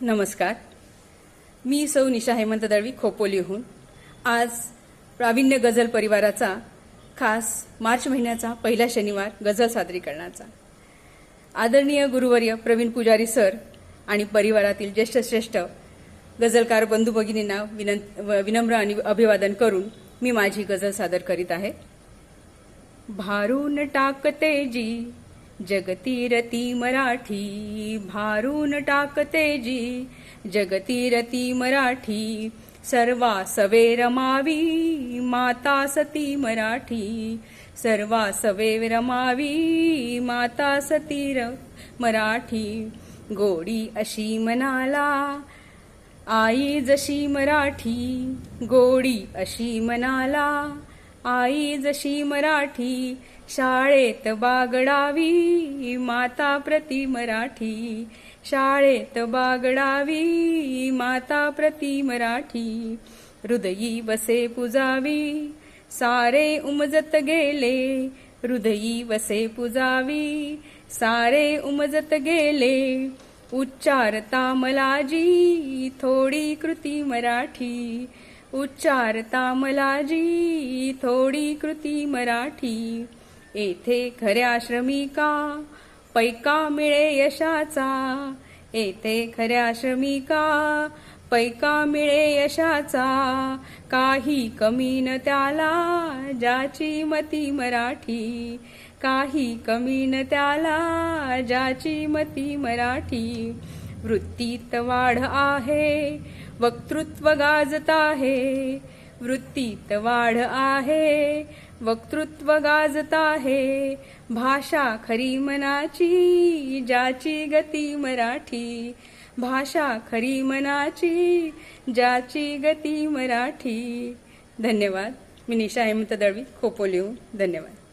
नमस्कार. मी सौ निशा हेमंत दळवी खोपोलीहून. आज प्रावीण्य गझल परिवाराचा खास मार्च महिन्याचा पहिला शनिवार गझल सादरीकरणाचा आदरणीय गुरुवर्य प्रवीण पुजारी सर आणि परिवारातील ज्येष्ठ श्रेष्ठ गझलकार बंधू भगिनींना विनं व- विनम्र आणि अभिवादन करून मी माझी गझल सादर करीत आहे. भारून टाकते जी जगतीरती मराठी भारून टाकते जी. जगतीरती मराठी सर्वा सवे रमावी माता सती मराठी. सर्वा सवे रमावी माता सती र मराठी. गोडी अशी मनाला आई जशी मराठी. गोडी अशी मनाला आई जशी मराठी. शाळेत बागडावी माता प्रति मराठी. शाळेत बागडावी माता प्रति मराठी. हृदयी वसे पुजावी सारे उमजत गेले. हृदयी वसे पुजावी सारे उमजत गेले. उच्चारता मलाजी थोडी कृती मराठी. उच्चारता मलाजी थोडी कृती मराठी. येथे खऱ्या श्रमिका पैका मिळे यशाचा. येथे खऱ्या श्रमिका पैका मिळे यशाचा. काही कमी न त्याला ज्याची मती मराठी. काही कमी न त्याला ज्याची मती मराठी. वृत्तीत वाढ आहे वक्तृत्व गाजत आहे. वृत्तीत वाढ आहे वक्तृत्व गाजत आहे भाषा खरी मनाची ज्याची गती मराठी. भाषा खरी मनाची ज्याची गती मराठी. धन्यवाद. मी निशा हेमंत दळवी खोपोलीहून धन्यवाद.